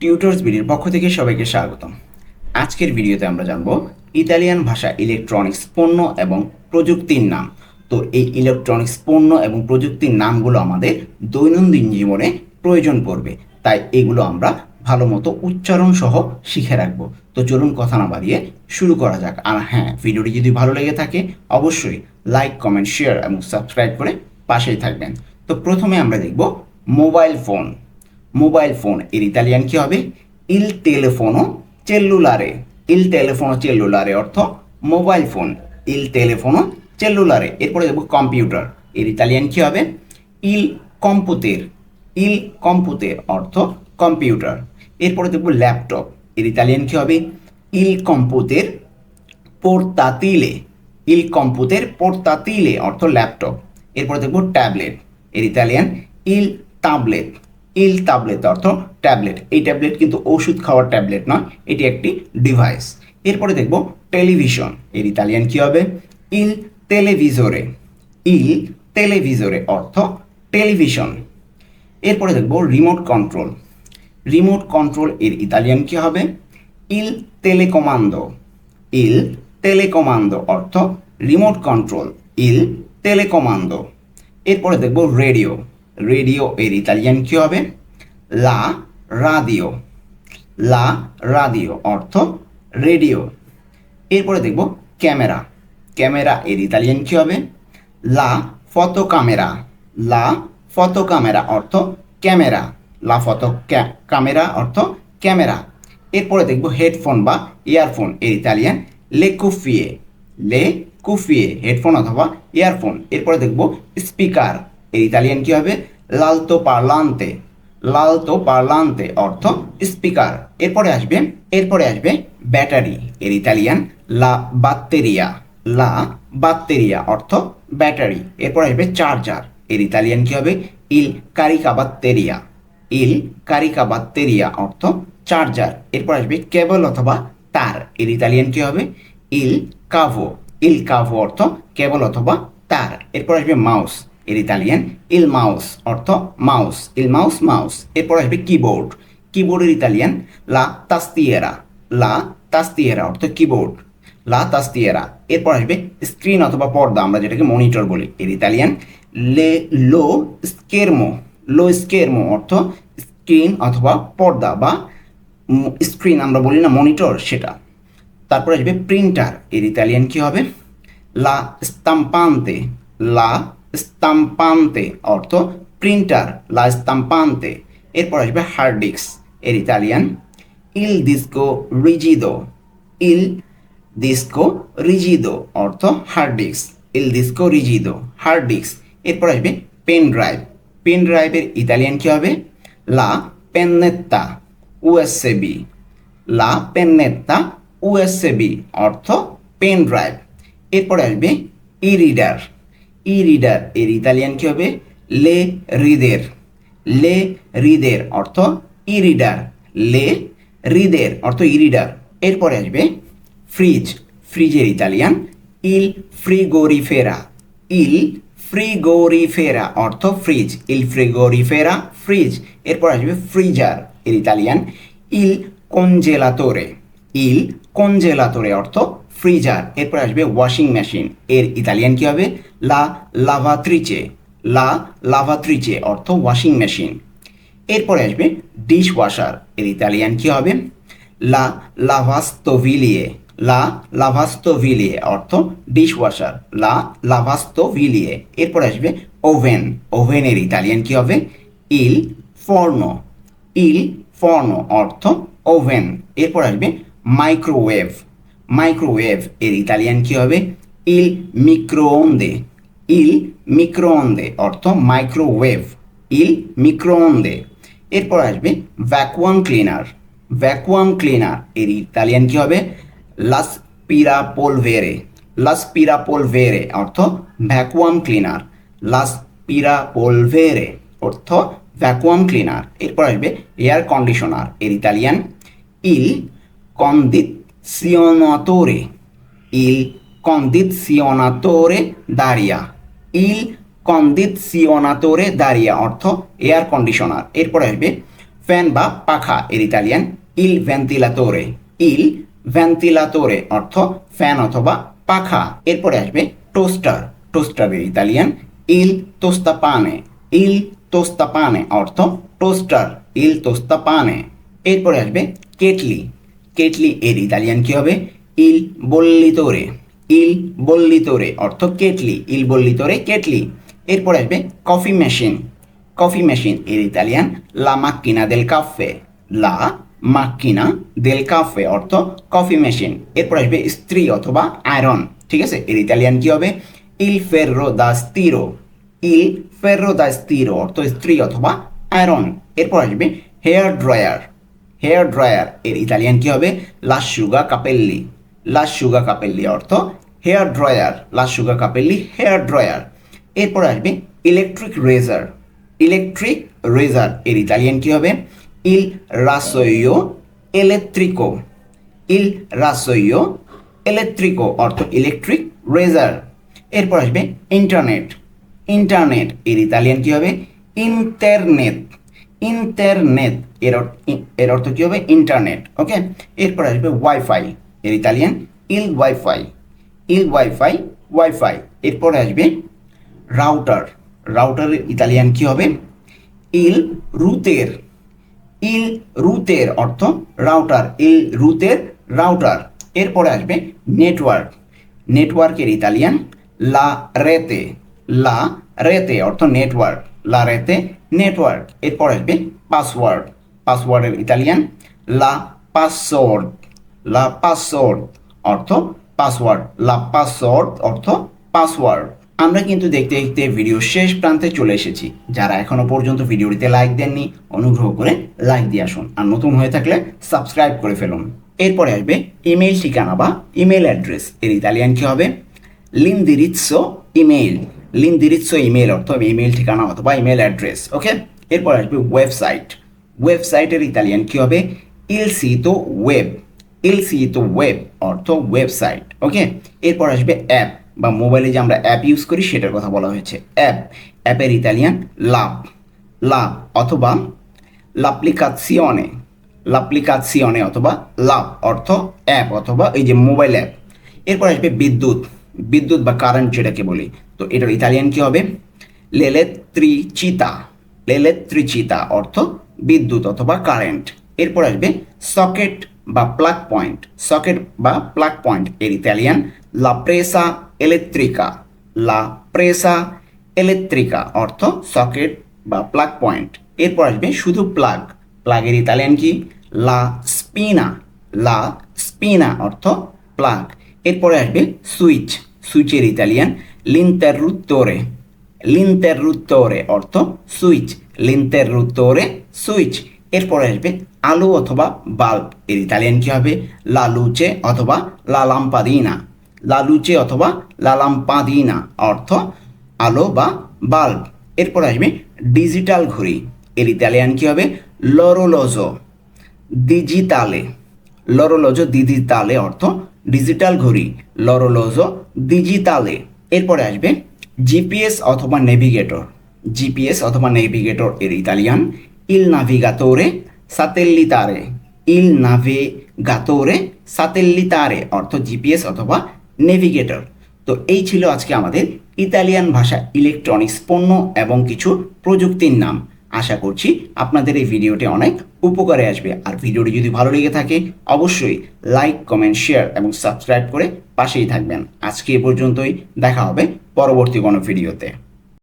Tutors বিডির পক্ষ থেকে সবাইকে স্বাগতম। আজকের ভিডিওতে আমরা জানব ইতালিয়ান ভাষা ইলেকট্রনিক্স পণ্য এবং প্রযুক্তির নাম। তো এই ইলেকট্রনিক্স পণ্য এবং প্রযুক্তির নামগুলো আমাদের দৈনন্দিন জীবনে প্রয়োজন পড়বে। তাই এগুলো আমরা ভালো মতো উচ্চারণ সহ শিখে রাখব। তো চলুন কথা না বাড়িয়ে শুরু করা যাক। আর হ্যাঁ ভিডিওটি যদি ভালো লেগে থাকে, অবশ্যই লাইক কমেন্ট শেয়ার এবং সাবস্ক্রাইব করে পাশেই থাকবেন। তো প্রথমে আমরা দেখব মোবাইল ফোন মোবাইল ফোন, এর ইতালিয়ান কি হবে? ইল টেলিফোনো চেল্লুলারে ইল টেলিফোনো চেল্লুলারে অর্থ মোবাইল ফোন। ইল টেলিফোনো চেল্লুলারে এরপরে দেখব কম্পিউটার। এর ইতালিয়ান কি হবে? ইল কম্পুতের। ইল কম্পুতের অর্থ কম্পিউটার। এরপরে দেখব ল্যাপটপ। এর ইতালিয়ান কি হবে? ইল কম্পুতের পোর্তাতিলে। ইল কম্পুতের পোর্তাতিলে অর্থ ল্যাপটপ। এরপরে দেখব ট্যাবলেট। এর ইতালিয়ান ইল তাবলেট। ইল ট্যাবলেট অর্থ ট্যাবলেট। এই ট্যাবলেট কিন্তু ওষুধ খাওয়ার ট্যাবলেট নয়, এটি একটি ডিভাইস। এরপরে দেখব টেলিভিশন। এর ইতালিয়ান কি হবে? ইল টেলিভিজরে। ইল টেলিভিজরে অর্থ টেলিভিশন। এরপরে দেখব রিমোট কন্ট্রোল। রিমোট কন্ট্রোল এর ইতালিয়ান কি হবে? ইল টেলিকমান্ডো। ইল টেলিকমান্ডো অর্থ রিমোট কন্ট্রোল। ইল টেলিকমান্ডো। এরপরে দেখব রেডিও। রেডিও এর ইতালিয়ান কি হবে? লা রাদিও। লা রাদিও অর্থ রেডিও। এরপরে দেখব ক্যামেরা। ক্যামেরা এর ইতালিয়ান কি হবে? লা ফটো ক্যামেরা লা ফটো ক্যামেরা অর্থ ক্যামেরা। লা ফটো ক্যামেরা অর্থ ক্যামেরা। এরপরে দেখব হেডফোন বা ইয়ারফোন এর ইতালিয়ান। লে কুফিয়ে। লে কুফিয়ে। হেডফোন অথবা ইয়ারফোন। এরপরে দেখব স্পিকার। এর ইতালিয়ান কি হবে? লালতো পার্লান্তে লালতো পার্লান্তে অর্থ স্পিকার এরপরে আসবে এরপরে আসবে ব্যাটারি। এর ইতালিয়ান লা বাত্তেরিয়া লা বাত্তেরিয়া অর্থ ব্যাটারি। এরপর আসবে চার্জার এর ইতালিয়ান কি হবে? ইল কারিকা বাত্তেরিয়া ইল কারিকা বাত্তেরিয়া অর্থ চার্জার এরপর আসবে কেবল অথবা তার। এর ইতালিয়ান কি হবে? ইল কাভো ইল কাভো অর্থ কেবল অথবা তার। এরপর আসবে মাউস এর ইতালিয়ান ইল মাউস অর্থ মাউস ইল মাউস মাউস এরপর আসবে কিবোর্ড কিবোর্ডের ইতালিয়ান লা তাস্তিয়েরা লা তাস্তিয়েরা অর্থ কিবোর্ড লা তাস্তিয়েরা এরপর আসবে স্ক্রিন অথবা পর্দা, আমরা যেটাকে মনিটর বলি এর ইতালিয়ান লে লো স্কেরমো লো স্কেরমো অর্থ স্ক্রিন অথবা পর্দা বা স্ক্রিন আমরা বলি না মনিটর সেটা। তারপর আসবে প্রিন্টার এর ইতালিয়ান কি হবে? লা স্তাম্পান্তে লা স্তাম্পান্তে অর্থ প্রিন্টার লা স্তাম্পান্তে এরপর আসবে হার্ড ডিস্ক এর ইতালিয়ান ইল ডিস্কো রিজিদো ইল ডিস্কো রিজিদো অর্থ হার্ড ডিস্ক ইল ডিস্কো রিজিদো হার্ড ডিস্ক এরপর আসবে পেন ড্রাইভ পেন ড্রাইভের ইতালিয়ান কি হবে? লা পেন্নেত্তা ইউএসএবি লা পেন্নেত্তা ইউএসএবি অর্থ পেন ড্রাইভ এরপরে আসবে ই রিডার ই রিডার এর ইতালিয়ান কি হবে? লে রিদের। লে রিদের অর্থ ই রিডার লে রিদের অর্থ ই রিডার এরপরে আসবে ফ্রিজ। ফ্রিজের ইতালিয়ান ইল ফ্রিগোরিফেরা। ইল ফ্রিগোরিফেরা অর্থ ফ্রিজ। ইল ফ্রিগোরিফেরা ফ্রিজ। এরপর আসবে ফ্রিজার, এর ইতালিয়ান ইল কনজেলাতোরে। ইল কনজেলাতোরে অর্থ ফ্রিজার। এরপর আসবে ওয়াশিং মেশিন। এর ইতালিয়ান কি হবে? লা লাভাত্রিচে। লা লাভাত্রিচে অর্থ ওয়াশিং মেশিন এরপরে আসবে ডিশ ওয়াশার এর ইতালিয়ান কি হবে? লা লাভাস্তোভিলিয়ে। লা লাভাস্তোভিলিয়ে অর্থ ডিশ ওয়াশার লা লাভাস্তোভিলিয়ে। এরপর আসবে ওভেন ওভেনের ইতালিয়ান কি হবে? ইল ফর্নো। ইল ফর্নো অর্থ ওভেন এরপর আসবে মাইক্রোওয়েভ মাইক্রোওয়েভ এর ইতালিয়ান কি হবে? ইল মিক্রোওন্দে। ইল মিক্রোওন্দে, অর্থ মাইক্রোওয়েভ। ইল মিক্রোওন্দে। এরপর আসবে ভ্যাকুয়াম ক্লিনার। ভ্যাকুয়াম ক্লিনার, এর ইতালিয়ান কি হবে? লাসপিরাপোলভেরে লাসপিরাপোলভেরে অর্থ ভ্যাকুয়াম ক্লিনার। লাসপিরাপোলভেরে অর্থ ভ্যাকুয়াম ক্লিনার। এরপর আসবে এয়ার কন্ডিশনার, এর ইতালিয়ান। ইল কন্দিত কন্দিসিওনাতোরে ইল কন্দিসিওনাতোরে দাঁড়িয়া ইল কন্দিসিওনাতোরে দাঁড়িয়া অর্থ এয়ার কন্ডিশনার এরপর আসবে ফ্যান বা পাখা এর ইতালিয়ান। ইল ভেন্টিলাতোরে ইল ভেন্টিলাতোরে অর্থ ফ্যান অথবা পাখা। এরপরে আসবে টোস্টার টোস্টারের ইতালিয়ান। ইল তোস্তাপানে ইল তোস্তাপানে অর্থ টোস্টার ইল তোস্তাপানে এরপরে আসবে কেটলি। কেটলি এর ইতালিয়ান কি হবে? ইল বল্লিতোরে ইল বল্লিতোরে অর্থ কেটলি, ইল বল্লিতোরে কেটলি। এরপরে আসবে কফি মেশিন। কফি মেশিন, এর ইতালিয়ান, লা মাক্কিনা দেল কাফে লা মাক্কিনা দেল কাফে অর্থ কফি মেশিন। এরপর আসবে স্ত্রী অথবা আয়রন, ঠিক আছে? এর ইতালিয়ান কি হবে? ইল ফেররো দা স্তিরো। ইল ফেররো দা স্তিরো, অর্থ স্ত্রী অথবা আয়রন। এরপর আসবে হেয়ার ড্রয়ার। হেয়ার ড্রয়ার, এর ইতালিয়ান কি হবে? লাসুগা কাপেল্লি লাসুগা কাপেল্লি অর্থ হেয়ার ড্রায়ার লাসুগা কাপেল্লি হেয়ার ড্রয়ার। এরপর আসবে ইলেকট্রিক রেজার ইলেকট্রিক রেজার এর ইতালিয়ান কি হবে? ইল রাসোয়ো এলেকট্রিকো ইল রাসোয়ো এলেকট্রিকো অর্থ ইলেকট্রিক রেজার এরপর আসবে ইন্টারনেট ইন্টারনেট এর ইতালিয়ান কি হবে? ইন্টারনেট ইন্টারনেট এর এর অর্থ কি হবে? ইন্টারনেট ওকে এরপর আসবে ওয়াইফাই এর ইতালিয়ান ইল ওয়াইফাই ইল ওয়াইফাই ওয়াইফাই। এরপরে আসবে রাউটার। রাউটারের ইতালিয়ান কি হবে? ইল রুতের। ইল রুতের অর্থ রাউটার। ইল রুতের রাউটার। এরপরে আসবে নেটওয়ার্ক। নেটওয়ার্কের ইতালিয়ান, লা রেতে। লা রেতে অর্থ নেটওয়ার্ক। লা রেতে নেটওয়ার্ক। এরপর আসবে পাসওয়ার্ড। পাসওয়ার্ডের ইতালিয়ান, লা পাসওয়ার্ড। লা পাসওয়ার্ড অর্থ পাসওয়ার্ড লা পাসওয়ার্ড অর্থ পাসওয়ার্ড আমরা কিন্তু দেখতে দেখতে ভিডিও শেষ প্রান্তে চলে এসেছি। যারা এখনও পর্যন্ত ভিডিওটিতে লাইক দেননি, অনুগ্রহ করে লাইক দিয়ে আসুন। আর নতুন হয়ে থাকলে সাবস্ক্রাইব করে ফেলুন। এরপরে আসবে ইমেল ঠিকানা বা ইমেল অ্যাড্রেস এর ইতালিয়ান কি হবে? লিনদিরিৎসো ইমেইল লিনদিরিৎসো ইমেল অর্থ ইমেল ঠিকানা অথবা ইমেল অ্যাড্রেস ওকে এরপর আসবে ওয়েবসাইট ওয়েবসাইটের ইতালিয়ান কি হবে? ইল সিতো ওয়েব ইল সিতো ওয়েব অর্থ ওয়েবসাইট ওকে এরপর আসবে অ্যাপ বা মোবাইলে যে আমরা অ্যাপ ইউজ করি, সেটার কথা বলা হয়েছে। অ্যাপ অ্যাপের ইতালিয়ান লাভ লাভ অথবা লাপ্লিকাসিওনে লাপ্লিকাসিওনে অথবা লাভ অর্থ অ্যাপ অথবা এই যে মোবাইল অ্যাপ এরপর আসবে বিদ্যুৎ বিদ্যুৎ বা কারেন্ট যেটাকে বলি। তো এটার ইতালিয়ান কি হবে? লেলেত্রিচিতা লেলেত্রিচিতা অর্থ বিদ্যুৎ অথবা কারেন্ট এরপর আসবে সকেট বা প্লাগ পয়েন্ট সকেট বা প্লাগ পয়েন্ট এর ইতালিয়ান লা প্রেসা এলেকট্রিকা লা প্রেসা এলেকট্রিকা অর্থ সকেট বা প্লাগ পয়েন্ট এরপর আসবে শুধু প্লাগ প্লাগের ইতালিয়ান কি? লা স্পিনা লা স্পিনা অর্থ প্লাগ এরপরে আসবে সুইচ সুইচের ইতালিয়ান লিন্টারুত্তোরে লিন্টারুত্তোরে অর্থ সুইচ লিন্টারুত্তোরে সুইচ এরপরে আসবে আলো অথবা বাল্ব। এর ইতালিয়ান কি হবে? লা লুচে অথবা লা লাম্পাদিনা লা লুচে অথবা লা লাম্পাদিনা অর্থ আলো বা বাল্ব। এরপর আসবে ডিজিটাল ঘড়ি। এর ইতালিয়ান কি হবে? লরোলজো ডিজিটালে লরোলজো ডিজিটালে অর্থ ডিজিটাল ঘড়ি। লরোলজো ডিজিটালে এরপরে আসবে জিপিএস অথবা নেভিগেটর জিপিএস অথবা নেভিগেটর এর ইতালিয়ান। ইল নাভিগাতোরে সাতেল্লিতারে ইল নাভিগাতোরে সাতেল্লিতারে অর্থ জিপিএস অথবা নেভিগেটর তো এই ছিল আজকে আমাদের ইতালিয়ান ভাষা ইলেকট্রনিক্স পণ্য এবং কিছু প্রযুক্তির নাম। আশা করছি আপনাদের এই ভিডিওটি অনেক উপকারে আসবে। আর ভিডিওটি যদি ভালো লেগে থাকে, অবশ্যই লাইক কমেন্ট শেয়ার এবং সাবস্ক্রাইব করে পাশেই থাকবেন। আজকে এ পর্যন্তই, দেখা হবে পরবর্তী কোনো ভিডিওতে।